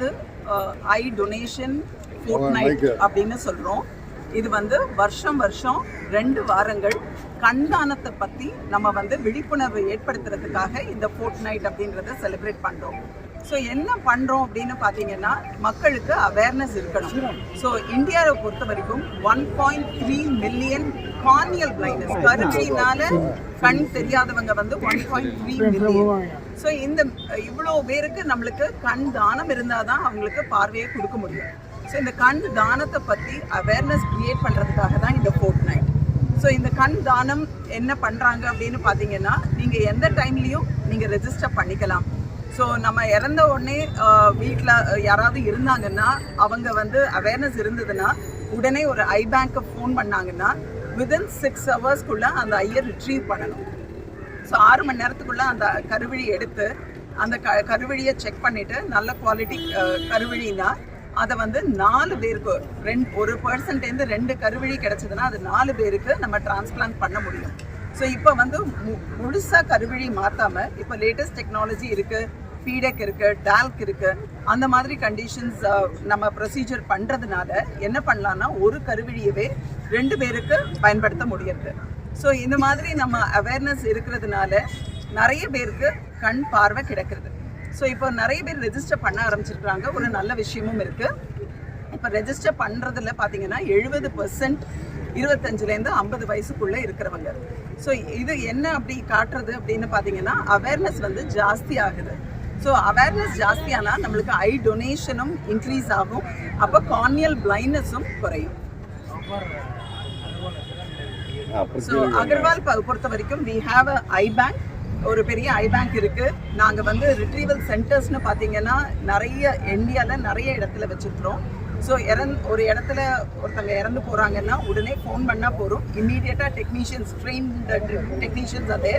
அதாவது ஐ donation fort night அப்படின்னு சொல்கிறோம் இது வந்து வருஷம் வருஷம் ரெண்டு வாரங்கள் கண்தானத்தை பற்றி நம்ம வந்து விழிப்புணர்வு ஏற்படுத்துறதுக்காக இந்த ஃபோர்ட் நைட் அப்படின்றத செலிப்ரேட் பண்ணுறோம் ஸோ என்ன பண்ணுறோம் அப்படின்னு பார்த்தீங்கன்னா மக்களுக்கு அவேர்னஸ் இருக்கணும். ஸோ இந்தியாவை பொறுத்த வரைக்கும் one point three million corneal blindness கருவினால கண் தெரியாதவங்க வந்து one point three million so இந்த இவ்வளோ பேருக்கு நம்மளுக்கு கண் தானம் இருந்தால் தான் அவங்களுக்கு பார்வையை கொடுக்க முடியும். ஸோ இந்த கண் தானத்தை பற்றி அவேர்னஸ் க்ரியேட் பண்ணுறதுக்காக தான் இந்த ஃபோர்ட் நைட் ஸோ இந்த கண் தானம் என்ன பண்ணுறாங்க அப்படின்னு பார்த்தீங்கன்னா நீங்கள் எந்த டைம்லேயும் நீங்கள் ரெஜிஸ்டர் பண்ணிக்கலாம். ஸோ நம்ம இறந்த உடனே வீட்டில் யாராவது இருந்தாங்கன்னா அவங்க வந்து அவேர்னஸ் இருந்ததுன்னா உடனே ஒரு ஐ பேங்க்கை ஃபோன் பண்ணாங்கன்னா வித்தின் சிக்ஸ் ஹவர்ஸ்க்குள்ளே அந்த ஐயை ரிட்ரீவ் பண்ணணும். ஸோ ஆறு மணி நேரத்துக்குள்ளே அந்த கருவிழி எடுத்து அந்த க கருவிழியை செக் பண்ணிவிட்டு நல்ல குவாலிட்டி கருவிழினா அதை வந்து நாலு பேருக்கு ரெண்டு ஒரு பர்சன்டேருந்து ரெண்டு கருவிழி கிடச்சிதுன்னா அது நாலு பேருக்கு நம்ம டிரான்ஸ்பிளான்ட் பண்ண முடியும். ஸோ இப்போ வந்து மு- முழுசாக கருவிழி மாற்றாமல் இப்போ லேட்டஸ்ட் டெக்னாலஜி இருக்குது ஃபீடெக் இருக்குது டால்க் இருக்குது அந்த மாதிரி கண்டிஷன்ஸ் நம்ம ப்ரொசீஜர் பண்ணுறதுனால என்ன பண்ணலான்னா ஒரு கருவிழியவே ரெண்டு பேருக்கு பயன்படுத்த முடியுது ஸோ இந்த மாதிரி நம்ம அவேர்னஸ் இருக்கிறதுனால நிறைய பேருக்கு கண் பார்வை கிடைக்கிறது. ஸோ இப்போ நிறைய பேர் ரெஜிஸ்டர் பண்ண ஆரம்பிச்சிருக்காங்க ஒரு நல்ல விஷயமும் இருக்குது இப்போ ரெஜிஸ்டர் பண்ணுறதுல பார்த்தீங்கன்னா எழுபது பர்சன்ட் இருபத்தஞ்சுலேருந்து ஐம்பது வயசுக்குள்ளே இருக்கிறவங்க. ஸோ இது என்ன அப்படி காட்டுறது அப்படின்னு பார்த்தீங்கன்னா அவேர்னஸ் வந்து ஜாஸ்தி ஆகுது. ஸோ அவேர்னஸ் ஜாஸ்தியானா நம்மளுக்கு ஐ டொனேஷனும் இன்க்ரீஸ் ஆகும். அப்போ கார்னியல் பிளைண்ட்னஸும் குறையும். ஸோ அகர்வால் பொறுத்த வரைக்கும் we have a eye bank ஒரு பெரிய ஐ பேங்க் இருக்கு. நாங்க வந்து ரிட்ரீவல் சென்டர்ஸ்னு பாத்தீங்கன்னா நிறைய இந்தியால நிறைய இடத்துல வச்சிருக்கிறோம். ஸோ இறந் ஒரு இடத்துல ஒருத்தங்க இறந்து போறாங்கன்னா உடனே ஃபோன் பண்ணா போறோம் இம்மீடியட்டா டெக்னீஷியன்ஸ் ட்ரெயின் டெக்னீஷியன்ஸ் அதே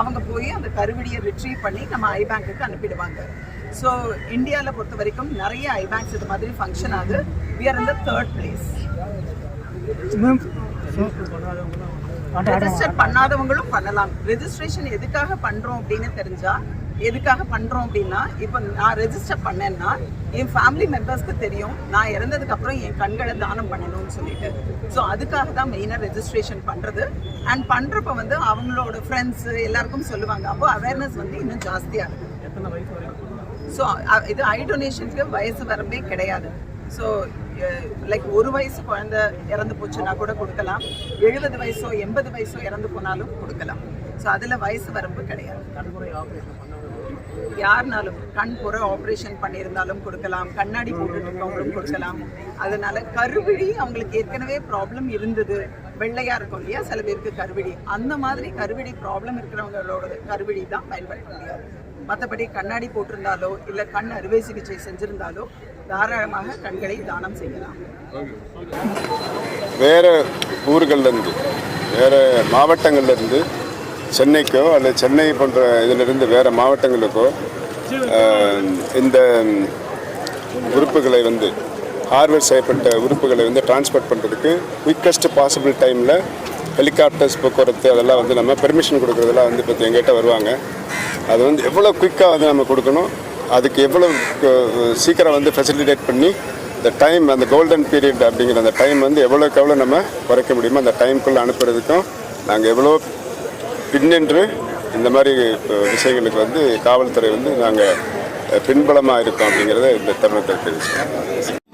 அவங்க போய் அந்த கருவிடியை ரிட்ரீவ் பண்ணி நம்ம ஐ பேங்க்குக்கு அனுப்பிடுவாங்க. ஸோ இந்தியாவில் பொறுத்த வரைக்கும் நிறைய ஐ பேங்க்ஸ் இது மாதிரி ஃபங்க்ஷன் ஆகுது. We are in the third place register பண்ணாதவங்களும் பண்ணலாம். ரெஜிஸ்ட்ரேஷன் எதுக்காக பண்றோம் அப்படின்னு தெரிஞ்சா எதுக்காக பண்றோம் அப்படின்னா இப்போ நான் ரெஜிஸ்டர் பண்ணேன்னா என் ஃபேமிலி மெம்பர்ஸ்க்கு தெரியும். நான் இறந்ததுக்கு அப்புறம் என் கண்களை தானம் பண்ணணும்னு சொல்லிட்டு. ஸோ அதுக்காக தான் மெயினாக ரெஜிஸ்ட்ரேஷன் பண்றது. அண்ட் பண்றப்ப வந்து அவங்களோட ஃப்ரெண்ட்ஸ் எல்லாருக்கும் சொல்லுவாங்க. அப்போ அவேர்னஸ் வந்து இன்னும் ஜாஸ்தியாக இருக்கு. ஸோ இது ஐ டொனேஷனுக்கு வயசு வரம்பே கிடையாது. ஸோ லைக் ஒரு வயசு குழந்தை இறந்து போச்சுன்னா கூட கொடுக்கலாம். எழுபது வயசோ எண்பது வயசோ இறந்து போனாலும் கொடுக்கலாம். ஸோ அதில் வயசு வரம்பு கிடையாது. யாருனாலும் கண் புற ஆப்ரேஷன் பண்ணியிருந்தாலும் கொடுக்கலாம். கண்ணாடி போட்டுட்டு இருக்கவங்களும் கொடுக்கலாம். அதனால கருவிழி அவங்களுக்கு ஏற்கனவே ப்ராப்ளம் இருந்தது. வெள்ளையா இருக்கும் இல்லையா? சில பேருக்கு கருவிழி. அந்த மாதிரி கருவிழி ப்ராப்ளம் இருக்கிறவங்களோட கருவிழி தான் பயன்படுத்த முடியாது. மற்றபடி கண்ணாடி போட்டிருந்தாலோ இல்லை கண் அறுவை சிகிச்சை செஞ்சிருந்தாலோ தாராளமாக கண்களை தானம் செய்யலாம். வேறு ஊர்கள்லேருந்து வேறு மாவட்டங்கள்லேருந்து சென்னைக்கோ அல்லது சென்னை போன்ற இதிலிருந்து வேறு மாவட்டங்களுக்கோ இந்த உறுப்புகளை வந்து ஹார்வெஸ்ட் செய்யப்பட்ட உறுப்புகளை வந்து டிரான்ஸ்போர்ட் பண்ணுறதுக்கு குயிக்கஸ்ட் பாசிபிள் டைமில் ஹெலிகாப்டர்ஸ் போக்குவரத்து அதெல்லாம் வந்து நம்ம பெர்மிஷன் கொடுக்குறதெல்லாம் வந்து இப்போ எங்கிட்ட வருவாங்க. அது வந்து எவ்வளோ குயிக்காக வந்து நம்ம கொடுக்கணும் அதுக்கு எவ்வளோ சீக்கிரம் வந்து ஃபெசிலிட்டேட் பண்ணி இந்த டைம் அந்த கோல்டன் பீரியட் அப்படிங்கிற அந்த டைம் வந்து எவ்வளோக்கு எவ்வளோ நம்ம குறைக்க முடியுமோ அந்த டைமுக்குள்ளே அனுப்புறதுக்கும் நாங்கள் எவ்வளோ பின்னின்று இந்த மாதிரி விஷயங்களுக்கு வந்து காவல்துறை வந்து நாங்கள் பின்பலமாக இருக்கோம் அப்படிங்கிறத இந்த தருணத்தில் தெரிவிச்சுக்கிறோம்.